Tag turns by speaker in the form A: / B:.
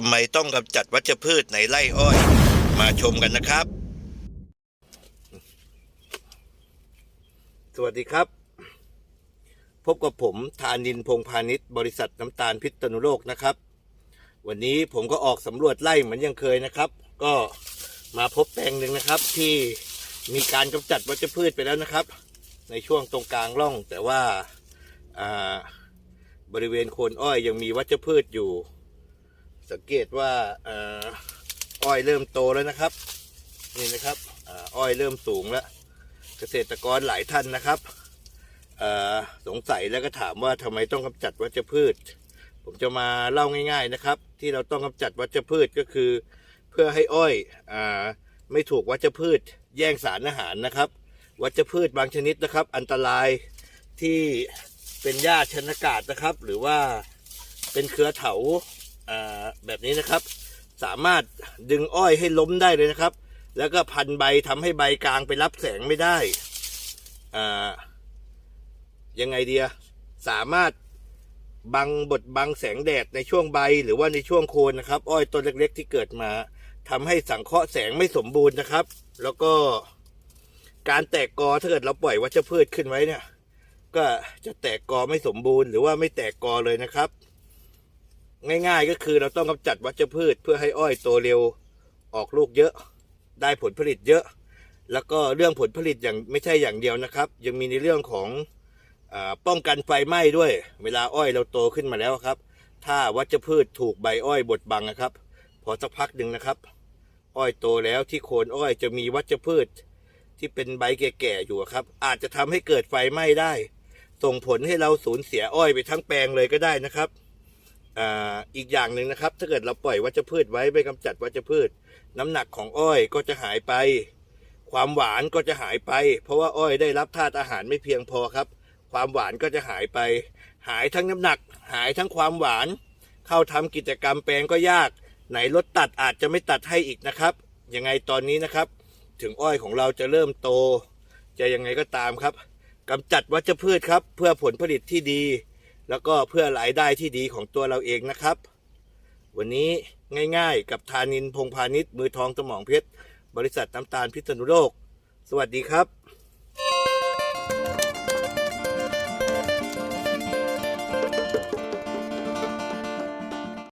A: ำไมต้องกำจัดวัชพืชในไร่อ้อย มาชมกันนะครับ สวัสดีครับ พบกับผมธานินพงพาณิชย์บริษัทน้ำตาลพิษณุโลกนะครับ วันนี้ผมก็ออกสำรวจไร่เหมือนยังเคยนะครับ ก็มาพบแปลงหนึ่งนะครับ ที่มีการกำจัดวัชพืชไปแล้วนะครับ ในช่วงตรงกลางร่องแต่ว่าอ่าบริเวณโคนอ้อยยังมีวัชพืชอยู่ สังเกตว่าอ้อยเริ่มโตแล้วนะครับ นี่นะครับอ้อยเริ่มสูงแล้ว เกษตรกรหลายท่านนะครับสงสัยแล้วก็ถามว่าทำไมต้องกำจัดวัชพืช ผมจะมาเล่าง่าย ๆนะครับ ที่เราต้องกำจัดวัชพืชก็คือ เพื่อให้อ้อยอไม่ถูกวัชพืช แย่งสารอาหารนะครับ วัชพืชบางชนิดนะครับ อันตรายที่เป็นหญ้าชนากาศนะครับ หรือว่าเป็นเครือเถาอ่า แบบนี้นะครับ สามารถดึงอ้อยให้ล้มได้เลยนะครับ แล้วก็พันใบทำให้ใบกลางไปรับแสงไม่ได้อ่ายังไงเดียสามารถบังบดบังแสงแดดในช่วงใบหรือว่าในช่วงโคนนะครับ อ้อยต้นเล็ก ๆ ที่เกิดมาทำให้สังเคราะห์แสงไม่สมบูรณ์นะครับ แล้วก็การแตกกอถ้าเกิดเราปล่อยวัชพืชขึ้นไว้เนี่ย ก็จะแตกกอไม่สมบูรณ์ หรือว่าไม่แตกกอเลยนะครับ ง่ายๆก็คือเราต้องกำจัดวัชพืชเพื่อให้อ้อยโตเร็วออกลูกเยอะ ได้ผลผลิตเยอะ แล้วก็เรื่องผลผลิตอย่างไม่ใช่อย่างเดียวนะครับ ยังมีในเรื่องของอป้องกันไฟไหม้ด้วย เวลาอ้อยเราโตขึ้นมาแล้วครับ ถ้าวัชพืชถูกใบอ้อยบดบังนะครับ พอสักพักหนึ่งนะครับ อ้อยโตแล้วที่โคนอ้อยจะมีวัชพืชที่เป็นใบแก่ๆอยู่ครับ อาจจะทำให้เกิดไฟไหม้ได้ ส่งผลให้เราสูญเสียอ้อยไปทั้งแปลงเลยก็ได้นะครับ อีกอย่างหนึ่งนะครับ ถ้าเกิดเราปล่อยวัชพืชไว้ไม่กำจัดวัชพืช น้ำหนักของอ้อยก็จะหายไป ความหวานก็จะหายไป เพราะว่าอ้อยได้รับธาตุอาหารไม่เพียงพอครับ ความหวานก็จะหายไป หายทั้งน้ำหนัก หายทั้งความหวาน เข้าทำกิจกรรมแปลงก็ยาก ไหนรถตัดอาจจะไม่ตัดให้อีกนะครับ ยังไงตอนนี้นะครับ ถึงอ้อยของเราจะเริ่มโต จะยังไงก็ตามครับกำจัดวัชพืชครับ เพื่อผลผลิตที่ดี แล้วก็เพื่อรายได้ที่ดีของตัวเราเองนะครับ วันนี้ง่ายๆ กับธานินพงพาณิชย์มือทองสมองเพชรบริษัทน้ำตาลพิษณุโลก สวัสดีครับ